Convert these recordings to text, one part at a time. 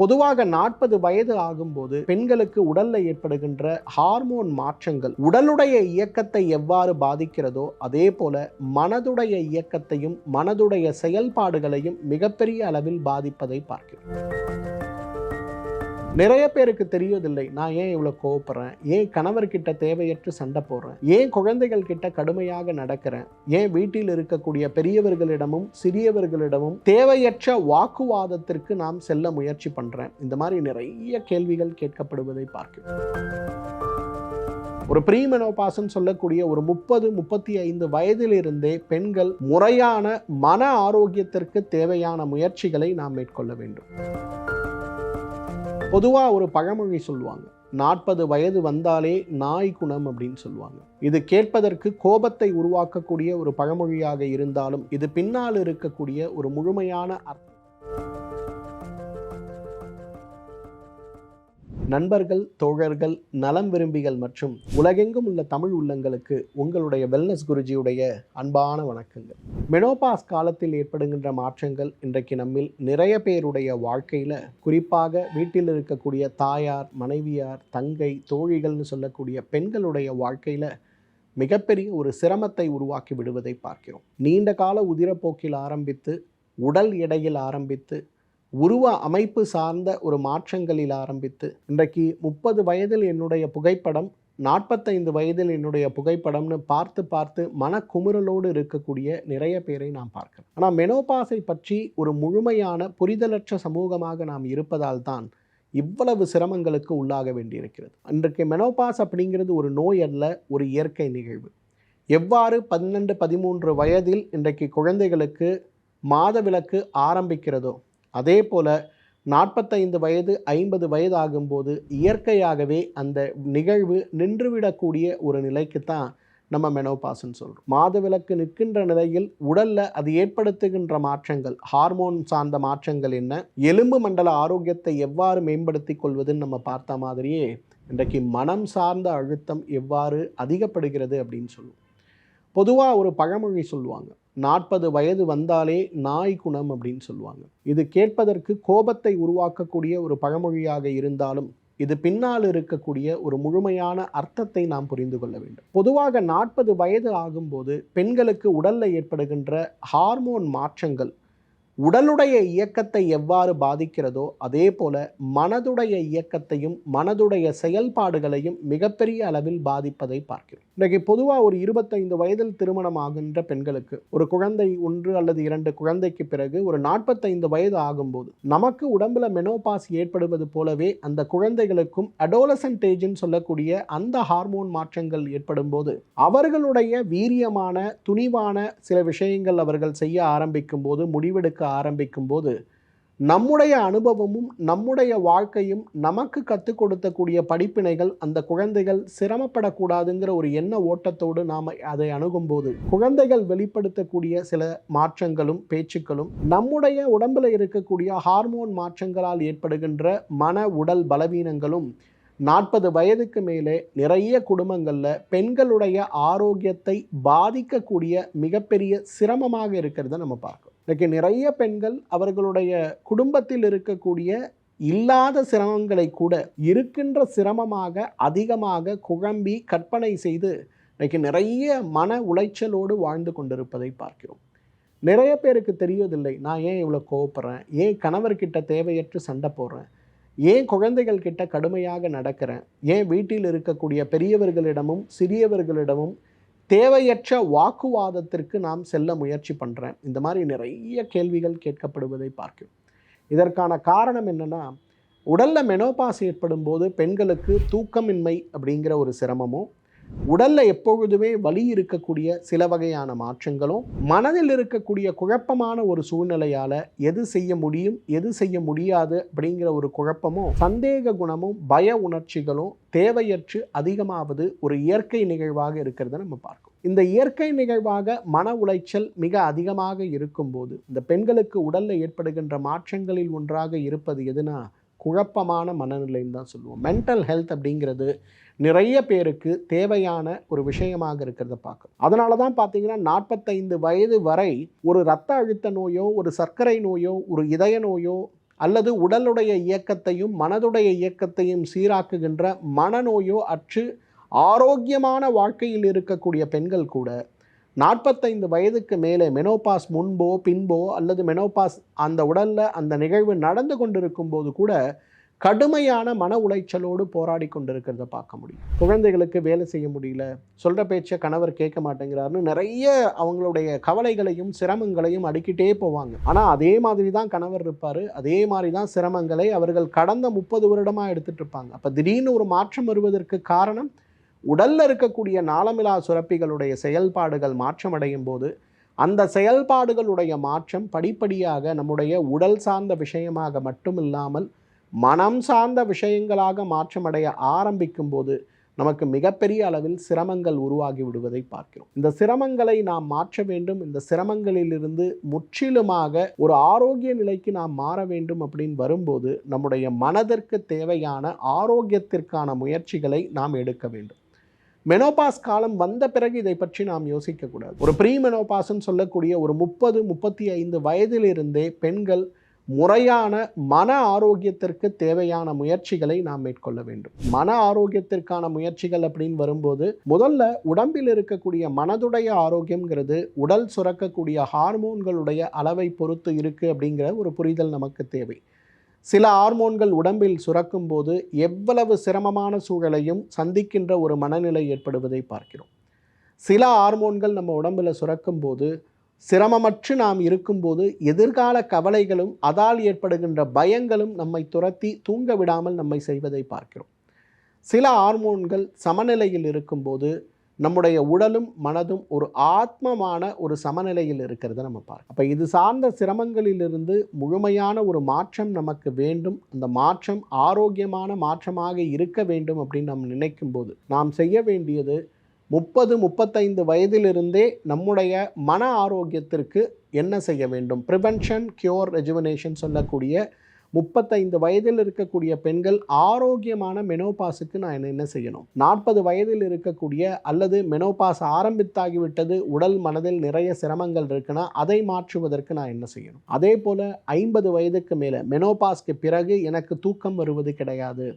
பொதுவாக நாற்பது வயது ஆகும்போது பெண்களுக்கு உடல்ல ஏற்படுகின்ற ஹார்மோன் மாற்றங்கள் உடலுடைய இயக்கத்தை எவ்வாறு பாதிக்கிறதோ அதே போல மனதுடைய இயக்கத்தையும் மனதுடைய செயல்பாடுகளையும் மிகப்பெரிய அளவில் பாதிப்பதை பார்க்கிறோம். நிறைய பேருக்கு தெரியவதில்லை நான் ஏன் இவ்வளோ கோவப்படுறேன்? ஏன் கணவர்கிட்ட தேவையற்று சண்டை போடுறேன்? ஏன் குழந்தைகள் கிட்ட கடுமையாக நடக்கிறேன்? ஏன் வீட்டில் இருக்கக்கூடிய பெரியவர்களிடமும் சிறியவர்களிடமும் தேவையற்ற வாக்குவாதத்திற்கு நாம் செல்ல முயற்சி பண்ணுறேன் இந்த மாதிரி நிறைய கேள்விகள் கேட்கப்படுவதை பார்க்கிறோம். ஒரு ப்ரீமெனோபாஸ்ன்னு சொல்லக்கூடிய ஒரு முப்பது முப்பத்தி ஐந்து வயதிலிருந்தே பெண்கள் முறையான மன ஆரோக்கியத்திற்கு தேவையான முயற்சிகளை நாம் மேற்கொள்ள வேண்டும். பொதுவாக ஒரு பழமொழி சொல்லுவாங்க. நாற்பது வயது வந்தாலே நாய் குணம் அப்படின்னு சொல்லுவாங்க. இது கேட்பதற்கு கோபத்தை உருவாக்கக்கூடிய ஒரு பழமொழியாக இருந்தாலும் இது பின்னால் இருக்கக்கூடிய ஒரு முழுமையான அர்த்தம். நண்பர்கள் தோழர்கள் நலம் விரும்பிகள் மற்றும் உலகெங்கும் உள்ள தமிழ் உள்ளங்களுக்கு உங்களுடைய வெல்னஸ் குருஜியுடைய அன்பான வணக்கங்கள். மெனோபாஸ் காலத்தில் ஏற்படுகின்ற மாற்றங்கள் இன்றைக்கு நம்மில் நிறைய பேருடைய வாழ்க்கையில் குறிப்பாக வீட்டில் இருக்கக்கூடிய தாயார் மனைவியார் தங்கை தோழிகள்னு சொல்லக்கூடிய பெண்களுடைய வாழ்க்கையில் மிகப்பெரிய ஒரு சிரமத்தை உருவாக்கி விடுவதை பார்க்கிறோம். நீண்ட கால உதிரப்போக்கில் ஆரம்பித்து உடல் எடையில் ஆரம்பித்து உருவ அமைப்பு சார்ந்த ஒரு மாற்றங்களில் ஆரம்பித்து இன்றைக்கு முப்பது வயதில் என்னுடைய புகைப்படம் நாற்பத்தைந்து வயதில் என்னுடைய புகைப்படம்னு பார்த்து பார்த்து மனக்குமுறலோடு இருக்கக்கூடிய நிறைய பேரை நாம் பார்க்கிறோம் ஆனால் மெனோபாஸை பற்றி ஒரு முழுமையான புரிதலற்ற சமூகமாக நாம் இருப்பதால் தான் இவ்வளவு சிரமங்களுக்கு உள்ளாக வேண்டியிருக்கிறது. இன்றைக்கு மெனோபாஸ் அப்படிங்கிறது ஒரு நோய் அல்ல ஒரு இயற்கை நிகழ்வு. எவ்வாறு பன்னெண்டு பதிமூன்று வயதில் இன்றைக்கு குழந்தைகளுக்கு மாதவிலக்கு ஆரம்பிக்கிறதோ அதே போல் நாற்பத்தைந்து வயது ஐம்பது வயது ஆகும்போது இயற்கையாகவே அந்த நிகழ்வு நின்றுவிடக்கூடிய ஒரு நிலைக்கு தான் நம்ம மெனோபாஸ்ன்னு சொல்கிறோம் மாதவிலக்கு நிற்கின்ற நிலையில் உடலில் அது ஏற்படுத்துகின்ற மாற்றங்கள் ஹார்மோன் சார்ந்த மாற்றங்கள் என்ன எலும்பு மண்டல ஆரோக்கியத்தை எவ்வாறு மேம்படுத்தி கொள்வதுன்னு நம்ம பார்த்த மாதிரியே இன்றைக்கு மனம் சார்ந்த அழுத்தம் எவ்வாறு அதிகப்படுகிறது அப்படின்னு சொல்லுவோம். பொதுவாக ஒரு பழமொழி சொல்லுவாங்க நாற்பது வயது வந்தாலே நாய் குணம் அப்படின்னு சொல்லுவாங்க. இது கேட்பதற்கு கோபத்தை உருவாக்கக்கூடிய ஒரு பழமொழியாக இருந்தாலும் இது பின்னால் இருக்கக்கூடிய ஒரு முழுமையான அர்த்தத்தை நாம் புரிந்து கொள்ள வேண்டும். பொதுவாக நாற்பது வயது ஆகும்போது பெண்களுக்கு உடலில் ஏற்படுகின்ற ஹார்மோன் மாற்றங்கள் உடலுடைய இயக்கத்தை எவ்வாறு பாதிக்கிறதோ அதே போல மனதுடைய இயக்கத்தையும் மனதுடைய செயல்பாடுகளையும் மிகப்பெரிய அளவில் பாதிப்பதை பார்க்கிறோம். இன்றைக்கு பொதுவாக ஒரு இருபத்தைந்து வயதில் திருமணம் ஆகின்ற பெண்களுக்கு ஒரு குழந்தை ஒன்று அல்லது இரண்டு குழந்தைக்கு பிறகு ஒரு நாற்பத்தைந்து வயது ஆகும்போது நமக்கு உடம்புல மெனோபாஸ் ஏற்படுவது போலவே அந்த குழந்தைகளுக்கும் அடோலசன்ட் ஏஜ்னு சொல்லக்கூடிய அந்த ஹார்மோன் மாற்றங்கள் ஏற்படும் போது அவர்களுடைய வீரியமான துணிவான சில விஷயங்கள் அவர்கள் செய்ய ஆரம்பிக்கும் போது முடிவெடுக்க ஆரம்பிக்கும் போது நம்முடைய அனுபவமும் நம்முடைய வாழ்க்கையும் நமக்கு கற்றுக் கொடுத்தக்கூடிய படிப்பினைகள் அந்த குழந்தைகள் சிரமப்படக்கூடாதுங்கிற ஒரு எண்ண ஓட்டத்தோடு நாம் அதை அணுகும்போது குழந்தைகள் வெளிப்படுத்தக்கூடிய சில மாற்றங்களும் பேச்சுக்களும் நம்முடைய உடம்பில் இருக்கக்கூடிய ஹார்மோன் மாற்றங்களால் ஏற்படுகின்ற மன உடல் பலவீனங்களும் நாற்பது வயதுக்கு மேலே நிறைய குடும்பங்களில் பெண்களுடைய ஆரோக்கியத்தை பாதிக்கக்கூடிய மிகப்பெரிய சிரமமாக இருக்கிறத நம்ம பார்க்கணும் இன்றைக்கு நிறைய பெண்கள் அவர்களுடைய குடும்பத்தில் இருக்கக்கூடிய இல்லாத சிரமங்களை கூட இருக்கின்ற சிரமமாக அதிகமாக குழம்பி கற்பனை செய்து இன்றைக்கு நிறைய மன உளைச்சலோடு வாழ்ந்து கொண்டிருப்பதை பார்க்கிறோம். நிறைய பேருக்கு தெரியவதில்லை நான் ஏன் இவ்வளோ கோவப்படுறேன்? ஏன் கணவர்கிட்ட தேவையற்று சண்டை போடுறேன்? ஏன் குழந்தைகள் கிட்ட கடுமையாக நடக்கிறேன்? ஏன் வீட்டில் இருக்கக்கூடிய பெரியவர்களிடமும் சிறியவர்களிடமும் தேவையற்ற வாக்குவாதத்திற்கு நாம் செல்ல முயற்சி பண்ணுறேன் இந்த மாதிரி நிறைய கேள்விகள் கேட்கப்படுவதை பார்க்கும் இதற்கான காரணம் என்னென்னா உடலில் மெனோபாஸ் ஏற்படும் போது பெண்களுக்கு தூக்கமின்மை அப்படிங்கிற ஒரு சிரமமும் உடலில் எப்பொழுதுமே வலி இருக்கக்கூடிய சில வகையான மாற்றங்களும் மனதில் இருக்கக்கூடிய குழப்பமான ஒரு சூழ்நிலையால் எது செய்ய முடியும் எது செய்ய முடியாது அப்படிங்கிற ஒரு குழப்பமும் சந்தேக குணமும் பய உணர்ச்சிகளும் தேவையற்று அதிகமாவது ஒரு இயற்கை நிகழ்வாக இருக்கிறத நம்ம பார்க்கணும். இந்த இயற்கை நிகழ்வாக மன உளைச்சல் மிக அதிகமாக இருக்கும்போது இந்த பெண்களுக்கு உடலில் ஏற்படுகின்ற மாற்றங்களில் ஒன்றாக இருப்பது எதுனா குழப்பமான மனநிலைன்னு தான் சொல்லுவோம். மென்டல் ஹெல்த் அப்படிங்கிறது நிறைய பேருக்கு தேவையான ஒரு விஷயமாக இருக்கிறத பார்க்கும் அதனால தான் பார்த்தீங்கன்னா நாற்பத்தைந்து வயது வரை ஒரு இரத்த அழுத்த நோயோ ஒரு சர்க்கரை நோயோ ஒரு இதய நோயோ அல்லது உடலுடைய இயக்கத்தையும் மனதுடைய இயக்கத்தையும் சீராக்குகின்ற மனநோயோ அற்று ஆரோக்கியமான வாழ்க்கையில் இருக்கக்கூடிய பெண்கள் கூட நாற்பத்தைந்து வயதுக்கு மேலே மெனோபாஸ் முன்போ பின்போ அல்லது மெனோபாஸ் அந்த உடலில் அந்த நிகழ்வு நடந்து கொண்டிருக்கும் போது கூட கடுமையான மன உளைச்சலோடு போராடி கொண்டிருக்கிறத பார்க்க முடியும். குழந்தைகளுக்கு வேலை செய்ய முடியல சொல்கிற பேச்சை கணவர் கேட்க மாட்டேங்கிறாருன்னு நிறைய அவங்களுடைய கவலைகளையும் சிரமங்களையும் அடுக்கிட்டே போவாங்க. ஆனால் அதே மாதிரி தான் கணவர் இருப்பார். அதே மாதிரி தான் சிரமங்களை அவர்கள் கடந்த முப்பது வருடமாக எடுத்துகிட்டு இருப்பாங்க. அப்போ திடீர்னு ஒரு மாற்றம் வருவதற்கு காரணம் உடலில் இருக்கக்கூடிய நாளமிலா சுரப்பிகளுடைய செயல்பாடுகள் மாற்றமடையும் போது அந்த செயல்பாடுகளுடைய மாற்றம் படிப்படியாக நம்முடைய உடல் சார்ந்த விஷயமாக மட்டும் இல்லாமல் மனம் சார்ந்த விஷயங்களாக மாற்றமடைய ஆரம்பிக்கும் போது நமக்கு மிகப்பெரிய அளவில் சிரமங்கள் உருவாகி விடுவதை பார்க்கிறோம். இந்த சிரமங்களை நாம் மாற்ற வேண்டும். இந்த சிரமங்களிலிருந்து முற்றிலுமாக ஒரு ஆரோக்கிய நிலைக்கு நாம் மாற வேண்டும் அப்படின்னு வரும்போது நம்முடைய மனதிற்கு தேவையான ஆரோக்கியத்திற்கான முயற்சிகளை நாம் எடுக்க வேண்டும். மெனோபாஸ் காலம் வந்த பிறகு இதை பற்றி நாம் யோசிக்கக்கூடாது. ஒரு ப்ரீ மெனோபாஸ்ன்னு சொல்லக்கூடிய ஒரு முப்பது முப்பத்தி ஐந்து வயதிலிருந்தே பெண்கள் முறையான மன ஆரோக்கியத்திற்கு தேவையான முயற்சிகளை நாம் மேற்கொள்ள வேண்டும். மன ஆரோக்கியத்திற்கான முயற்சிகள் அப்படின்னு வரும்போது முதல்ல உடம்பில் இருக்கக்கூடிய மனதுடைய ஆரோக்கியங்கிறது உடல் சுரக்கக்கூடிய ஹார்மோன்களுடைய அளவை பொறுத்து இருக்கு அப்படிங்கிற ஒரு புரிதல் நமக்கு தேவை. சில ஹார்மோன்கள் உடம்பில் சுரக்கும் போது எவ்வளவு சிரமமான சூழலையும் சந்திக்கின்ற ஒரு மனநிலை ஏற்படுவதை பார்க்கிறோம். சில ஹார்மோன்கள் நம்ம உடம்பில் சுரக்கும் போது சிரமமற்று நாம் இருக்கும்போது எதிர்கால கவலைகளும் அதால் ஏற்படுகின்ற பயங்களும் நம்மை துரத்தி தூங்க விடாமல் நம்மை செய்வதை பார்க்கிறோம். சில ஹார்மோன்கள் சமநிலையில் இருக்கும்போது நம்முடைய உடலும் மனதும் ஒரு ஆத்மமான ஒரு சமநிலையில் இருக்கிறத நம்ம பார்க்கணும் அப்போ இது சார்ந்த சிரமங்களிலிருந்து முழுமையான ஒரு மாற்றம் நமக்கு வேண்டும். அந்த மாற்றம் ஆரோக்கியமான மாற்றமாக இருக்க வேண்டும் அப்படின்னு நாம் நினைக்கும் போது நாம் செய்ய வேண்டியது முப்பது முப்பத்தைந்து வயதிலிருந்தே நம்முடைய மன ஆரோக்கியத்திற்கு என்ன செய்ய வேண்டும்? ப்ரிவென்ஷன் கியூர் ரெஜுவனேஷன் சொல்லக்கூடிய முப்பத்தைந்து வயதில் இருக்கக்கூடிய பெண்கள் ஆரோக்கியமான மெனோபாஸுக்கு நான் என்ன செய்யணும்? நாற்பது வயதில் இருக்கக்கூடிய அல்லது மெனோபாஸ் ஆரம்பித்தாகிவிட்டது உடல் மனதில் நிறைய சிரமங்கள் இருக்குன்னா அதை மாற்றுவதற்கு நான் என்ன செய்யணும்? அதே போல் ஐம்பது வயதுக்கு மேலே மெனோபாஸ்க்கு பிறகு எனக்கு தூக்கம் வருவது கிடையாது.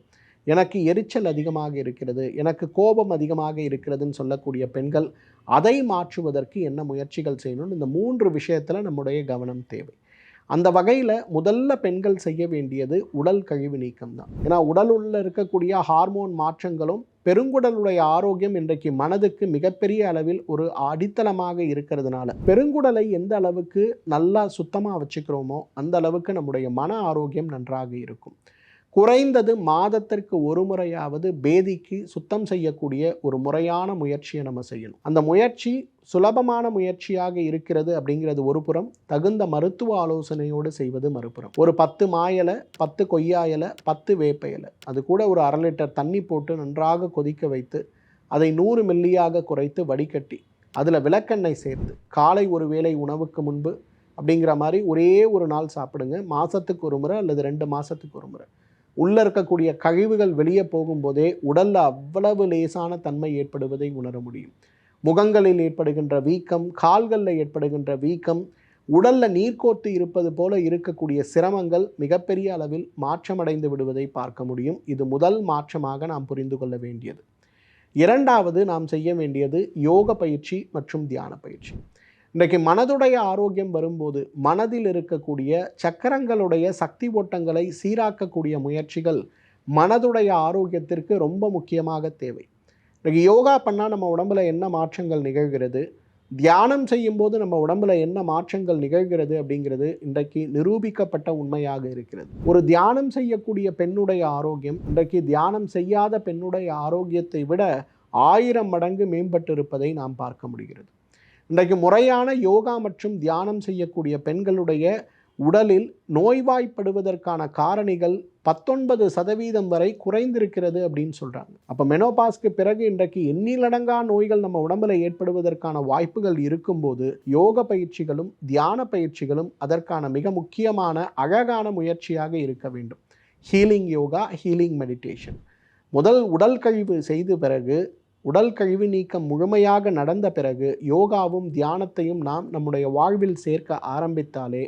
எனக்கு எரிச்சல் அதிகமாக இருக்கிறது எனக்கு கோபம் அதிகமாக இருக்கிறதுன்னு சொல்லக்கூடிய பெண்கள் அதை மாற்றுவதற்கு என்ன முயற்சிகள் செய்யணும்னு இந்த மூன்று விஷயத்தில் நம்முடைய கவனம் தேவை. அந்த வகையில் முதல்ல பெண்கள் செய்ய வேண்டியது உடல் கழிவு நீக்கம் தான் ஏன்னா உடல் உள்ள இருக்கக்கூடிய ஹார்மோன் மாற்றங்களும் பெருங்குடலுடைய ஆரோக்கியம் இன்றைக்கு மனதுக்கு மிகப்பெரிய அளவில் ஒரு அடித்தளமாக இருக்கிறதுனால பெருங்குடலை எந்த அளவுக்கு நல்லா சுத்தமாக வச்சுக்கிறோமோ அந்த அளவுக்கு நம்முடைய மன ஆரோக்கியம் நன்றாக இருக்கும். குறைந்தது மாதத்திற்கு ஒரு முறையாவது பேதிக்கு சுத்தம் செய்யக்கூடிய ஒரு முறையான முயற்சியை நம்ம செய்யணும். அந்த முயற்சி சுலபமான முயற்சியாக இருக்கிறது அப்படிங்கிறது ஒரு புறம் தகுந்த மருத்துவ ஆலோசனையோடு செய்வது மறுபுறம். ஒரு பத்து மாயலை பத்து கொய்யா இலை பத்து வேப்ப இலை அது கூட ஒரு அரை லிட்டர் தண்ணி போட்டு நன்றாக கொதிக்க வைத்து அதை நூறு மில்லியாக குறைத்து வடிகட்டி அதில் விளக்கெண்ணெய் சேர்த்து காலை ஒரு வேளை உணவுக்கு முன்பு அப்படிங்கிற மாதிரி ஒரே ஒரு நாள் சாப்பிடுங்க. மாதத்துக்கு ஒரு முறை அல்லது ரெண்டு மாதத்துக்கு ஒரு முறை. உள்ளே இருக்கக்கூடிய கழிவுகள் வெளியே போகும்போதே உடலில் அவ்வளவு லேசான தன்மை ஏற்படுவதை உணர முடியும். முகங்களில் ஏற்படுகின்ற வீக்கம் கால்களில் ஏற்படுகின்ற வீக்கம் உடலில் நீர்க்கோர்த்து இருப்பது போல இருக்கக்கூடிய சிரமங்கள் மிகப்பெரிய அளவில் மாற்றமடைந்து விடுவதை பார்க்க முடியும். இது முதல் மாற்றமாக நாம் புரிந்து கொள்ள வேண்டியது. இரண்டாவது நாம் செய்ய வேண்டியது யோக பயிற்சி மற்றும் தியான பயிற்சி. இன்றைக்கு மனதுடைய ஆரோக்கியம் வரும்போது மனதில் இருக்கக்கூடிய சக்கரங்களுடைய சக்தி ஓட்டங்களை சீராக்கக்கூடிய முயற்சிகள் மனதுடைய ஆரோக்கியத்திற்கு ரொம்ப முக்கியமாக தேவை. இன்றைக்கு யோகா பண்ணால் நம்ம உடம்புல என்ன மாற்றங்கள் நிகழ்கிறது? தியானம் செய்யும்போது நம்ம உடம்புல என்ன மாற்றங்கள் நிகழ்கிறது அப்படிங்கிறது இன்றைக்கு நிரூபிக்கப்பட்ட உண்மையாக இருக்கிறது. ஒரு தியானம் செய்யக்கூடிய பெண்ணுடைய ஆரோக்கியம் இன்றைக்கு தியானம் செய்யாத பெண்ணுடைய ஆரோக்கியத்தை விட ஆயிரம் மடங்கு மேம்பட்டிருப்பதை நாம் பார்க்க முடிகிறது. இன்றைக்கு முறையான யோகா மற்றும் தியானம் செய்யக்கூடிய பெண்களுடைய உடலில் நோய்வாய்ப்படுவதற்கான காரணிகள் பத்தொன்பது சதவீதம் வரை குறைந்திருக்கிறது அப்படின்னு சொல்கிறாங்க அப்போ மெனோபாஸ்க்கு பிறகு இன்றைக்கு எண்ணிலடங்கா நோய்கள் நம்ம உடம்புல ஏற்படுவதற்கான வாய்ப்புகள் இருக்கும்போது யோக பயிற்சிகளும் தியான பயிற்சிகளும் அதற்கான மிக முக்கியமான அழகான முயற்சியாக இருக்க வேண்டும். ஹீலிங் யோகா ஹீலிங் மெடிடேஷன் முதல் உடல் கழிவு செய்த பிறகு உடல் கழிவு நீக்கம் முழுமையாக நடந்த பிறகு யோகாவும் தியானத்தையும் நாம் நம்முடைய வாழ்வில் சேர்க்க ஆரம்பித்தாலே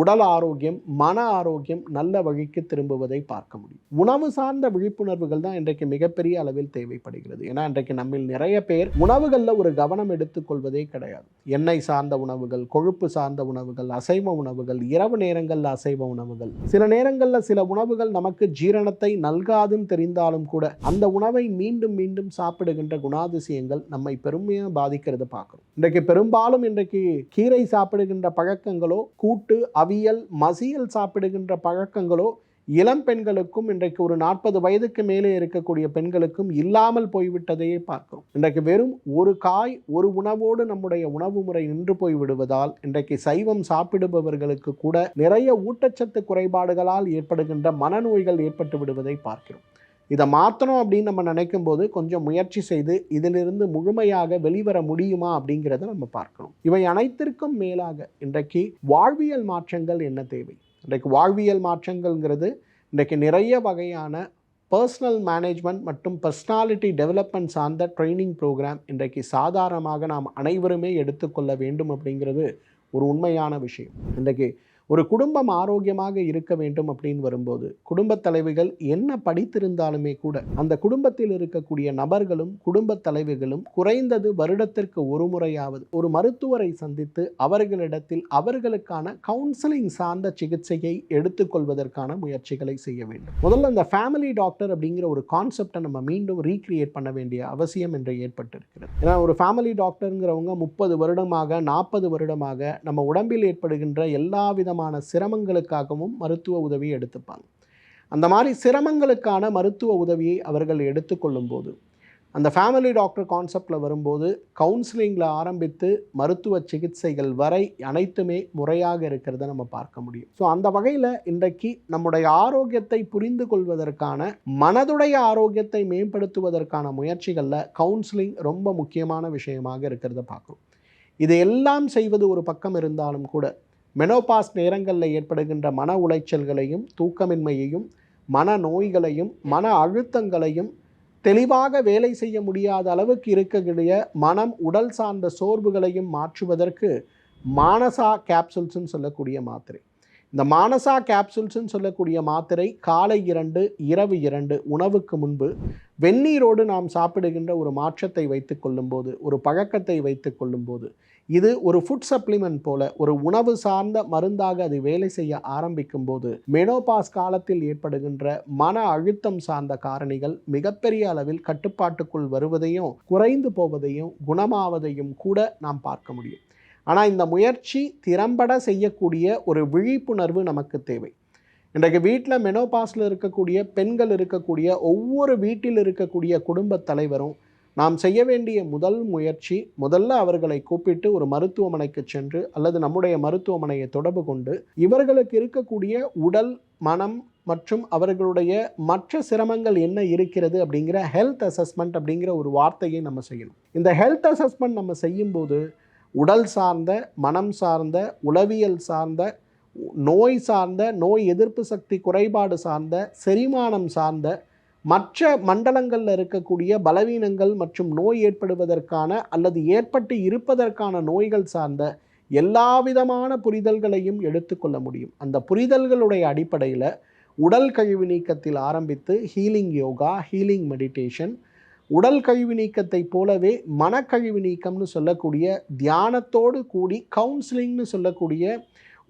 உடல் ஆரோக்கியம் மன ஆரோக்கியம் நல்ல வழிக்கு திரும்புவதை பார்க்க முடியும். உணவு சார்ந்த விழிப்புணர்வுகள் தான் இன்றைக்கு மிகப்பெரிய அளவில் தேவைப்படுகிறது. ஏன்னா இன்றைக்கு நம்மில் நிறைய பேர் உணவுகளில் ஒரு கவனம் எடுத்துக்கொள்வதே கிடையாது. எண்ணெய் சார்ந்த உணவுகள் கொழுப்பு சார்ந்த உணவுகள் அசைவ உணவுகள் இரவு நேரங்களில் அசைவ உணவுகள். சில நேரங்களில் சில உணவுகள் நமக்கு ஜீரணத்தை நல்காதுன்னு தெரிந்தாலும் கூட அந்த உணவை மீண்டும் மீண்டும் சாப்பிடுகின்ற குணாதிசயங்கள் நம்மை பெருமையாக பாதிக்கிறத பார்க்குறோம். இன்றைக்கு பெரும்பாலும் இன்றைக்கு கீரை சாப்பிடுகின்ற பழக்கங்களோ கூட்டு அவியல் மசியல் சாப்பிடுகின்ற பழக்கங்களோ இளம் பெண்களுக்கும் இன்றைக்கு ஒரு நாற்பது வயதுக்கு மேலே இருக்கக்கூடிய பெண்களுக்கும் இல்லாமல் போய்விட்டதையே பார்க்கிறோம். இன்றைக்கு வெறும் ஒரு காய் ஒரு உணவோடு நம்முடைய உணவு முறை நின்று போய் விடுவதால் இன்றைக்கு சைவம் சாப்பிடுபவர்களுக்கு கூட நிறைய ஊட்டச்சத்து குறைபாடுகளால் ஏற்படுகின்ற மனநோய்கள் ஏற்பட்டு விடுவதை பார்க்கிறோம். இதை மாற்றணும் அப்படின்னு நம்ம நினைக்கும் போது கொஞ்சம் முயற்சி செய்து இதிலிருந்து முழுமையாக வெளிவர முடியுமா அப்படிங்கிறத நம்ம பார்க்கணும். இவை அனைத்திற்கும் மேலாக இன்றைக்கு வாழ்வியல் மாற்றங்கள் என்ன தேவை? இன்றைக்கு வாழ்வியல் மாற்றங்கள்ங்கிறது இன்றைக்கு நிறைய வகையான பர்சனல் மேனேஜ்மெண்ட் மற்றும் பர்சனாலிட்டி டெவலப்மெண்ட் சார்ந்த ட்ரைனிங் ப்ரோக்ராம் இன்றைக்கு சாதாரணமாக நாம் அனைவருமே எடுத்துக்கொள்ள வேண்டும் அப்படிங்கிறது ஒரு உண்மையான விஷயம். இன்றைக்கு ஒரு குடும்பம் ஆரோக்கியமாக இருக்க வேண்டும் அப்படின்னு வரும்போது குடும்பத் தலைவிகள் என்ன படித்திருந்தாலுமே கூட அந்த குடும்பத்தில் இருக்கக்கூடிய நபர்களும் குடும்பத் தலைவிகளும் குறைந்தது வருடத்திற்கு ஒரு முறையாவது ஒரு மருத்துவரை சந்தித்து அவர்களிடத்தில் அவர்களுக்கான கவுன்சிலிங் சார்ந்த சிகிச்சையை எடுத்துக்கொள்வதற்கான முயற்சிகளை செய்ய வேண்டும். முதல்ல இந்த ஃபேமிலி டாக்டர் அப்படிங்கிற ஒரு கான்செப்டை நம்ம மீண்டும் ரீக்ரியேட் பண்ண வேண்டிய அவசியம் என்று ஏற்பட்டிருக்கிறது. ஏன்னா ஒரு ஃபேமிலி டாக்டருங்கிறவங்க முப்பது வருடமாக நாற்பது வருடமாக நம்ம உடம்பில் ஏற்படுகின்ற எல்லா விதமான சிரமங்களுக்காகவும் மருத்துவ உதவி எடுத்துப்பாங்க. அந்த மாதிரி சிரமங்களுக்கான மருத்துவ உதவியை அவர்கள் எடுத்துக்கொள்ளும் போது அந்த ஃபேமிலி டாக்டர் கான்செப்டில் வரும்போது கவுன்சிலிங்கில் ஆரம்பித்து மருத்துவ சிகிச்சைகள் வரை அனைத்துமே முறையாக இருக்கிறத நம்ம பார்க்க முடியும். ஸோ அந்த வகையில் இன்றைக்கு நம்முடைய ஆரோக்கியத்தை புரிந்து கொள்வதற்கான மனதுடைய ஆரோக்கியத்தை மேம்படுத்துவதற்கான முயற்சிகளில் கவுன்சிலிங் ரொம்ப முக்கியமான விஷயமாக இருக்கிறத பார்க்குறோம். இதையெல்லாம் செய்வது ஒரு பக்கம் இருந்தாலும் கூட மெனோபாஸ் நேரங்களில் ஏற்படுகின்ற மன உளைச்சல்களையும் தூக்கமின்மையையும் மன நோய்களையும் மன அழுத்தங்களையும் தெளிவாக வேலை செய்ய முடியாத அளவுக்கு இருக்கக்கூடிய மனம் உடல் சார்ந்த சோர்வுகளையும் மாற்றுவதற்கு மானசா கேப்சூல்ஸ்ன்னு சொல்லக்கூடிய மாத்திரை. இந்த மானசா கேப்சூல்ஸ்ன்னு சொல்லக்கூடிய மாத்திரை காலை இரண்டு இரவு இரண்டு உணவுக்கு முன்பு வெந்நீரோடு நாம் சாப்பிடுகின்ற ஒரு மாற்றத்தை வைத்து கொள்ளும்போது ஒரு பழக்கத்தை வைத்து கொள்ளும்போது இது ஒரு ஃபுட் சப்ளிமெண்ட் போல ஒரு உணவு சார்ந்த மருந்தாக அது வேலை செய்ய ஆரம்பிக்கும் போது மெனோபாஸ் காலத்தில் ஏற்படுகின்ற மன அழுத்தம் சார்ந்த காரணிகள் மிகப்பெரிய அளவில் கட்டுப்பாட்டுக்குள் வருவதையும் குறைந்து போவதையும் குணமாவதையும் கூட நாம் பார்க்க முடியும். ஆனால் இந்த முயற்சி திறம்பட செய்யக்கூடிய ஒரு விழிப்புணர்வு நமக்கு தேவை. இன்றைக்கு வீட்டில் மெனோபாஸில் இருக்கக்கூடிய பெண்கள் இருக்கக்கூடிய ஒவ்வொரு வீட்டில் இருக்கக்கூடிய குடும்பத் தலைவரும் நாம் செய்ய வேண்டிய முதல் முயற்சி முதல்ல அவர்களை கூப்பிட்டு ஒரு மருத்துவமனைக்கு சென்று அல்லது நம்முடைய மருத்துவமனையை தொடர்பு கொண்டு இவர்களுக்கு இருக்கக்கூடிய உடல் மனம் மற்றும் அவர்களுடைய மற்ற சிரமங்கள் என்ன இருக்கிறது அப்படிங்கிற ஹெல்த் அசஸ்மெண்ட் அப்படிங்கிற ஒரு வார்த்தையை நம்ம செய்யணும். இந்த ஹெல்த் அசஸ்மெண்ட் நம்ம செய்யும்போது உடல் சார்ந்த மனம் சார்ந்த உளவியல் சார்ந்த நோய் சார்ந்த நோய் எதிர்ப்பு சக்தி குறைபாடு சார்ந்த செரிமானம் சார்ந்த மற்ற மண்டலங்களில் இருக்கக்கூடிய பலவீனங்கள் மற்றும் நோய் ஏற்படுவதற்கான அல்லது ஏற்பட்டு இருப்பதற்கான நோய்கள் சார்ந்த எல்லா விதமான புரிதல்களையும் எடுத்துக்கொள்ள முடியும். அந்த புரிதல்களுடைய அடிப்படையில் உடல் கழிவு நீக்கத்தில் ஆரம்பித்து ஹீலிங் யோகா ஹீலிங் மெடிடேஷன் உடல் கழிவு நீக்கத்தை போலவே மனக்கழிவு நீக்கம்னு சொல்லக்கூடிய தியானத்தோடு கூடி கவுன்சிலிங்னு சொல்லக்கூடிய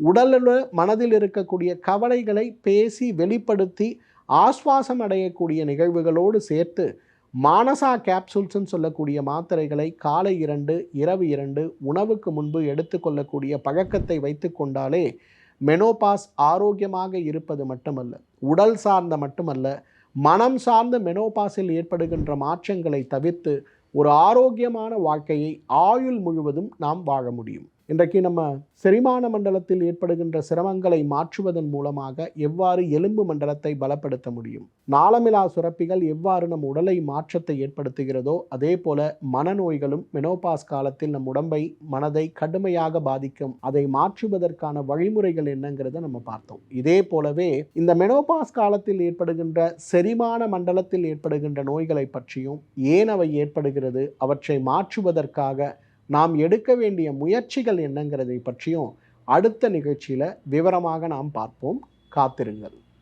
உடலில் மனதில் இருக்கக்கூடிய கவலைகளை பேசி வெளிப்படுத்தி ஆஸ்வாசம் அடையக்கூடிய நிகழ்வுகளோடு சேர்த்து மானசா கேப்சூல்ஸ்ன்னு சொல்லக்கூடிய மாத்திரைகளை காலை இரண்டு இரவு இரண்டு உணவுக்கு முன்பு எடுத்துக்கொள்ளக்கூடிய பழக்கத்தை வைத்து கொண்டாலே மெனோபாஸ் ஆரோக்கியமாக இருப்பது மட்டுமல்ல உடல் சார்ந்த மட்டுமல்ல மனம் சார்ந்த மெனோபாஸில் ஏற்படுகின்ற மாற்றங்களை தவிர்த்து ஒரு ஆரோக்கியமான வாழ்க்கையை ஆயுள் முழுவதும் நாம் வாழ முடியும். இன்றைக்கு நம்ம செரிமான மண்டலத்தில் ஏற்படுகின்ற சிரமங்களை மாற்றுவதன் மூலமாக எவ்வாறு எலும்பு மண்டலத்தை பலப்படுத்த முடியும்? நாளமிலா சுரப்பிகள் எவ்வாறு நம் உடலை மாற்றத்தை ஏற்படுத்துகிறதோ அதே போல மனநோய்களும் மெனோபாஸ் காலத்தில் நம் உடம்பை மனதை கடுமையாக பாதிக்கும். அதை மாற்றுவதற்கான வழிமுறைகள் என்னங்கிறத நம்ம பார்த்தோம். இதே போலவே இந்த மெனோபாஸ் காலத்தில் ஏற்படுகின்ற செரிமான மண்டலத்தில் ஏற்படுகின்ற நோய்களை பற்றியும் ஏன் அவை ஏற்படுகிறது அவற்றை மாற்றுவதற்காக நாம் எடுக்க வேண்டிய முயற்சிகள் என்னங்கிறதை பற்றியும் அடுத்த நிகழ்ச்சியில் விவரமாக நாம் பார்ப்போம். காத்திருங்கள்.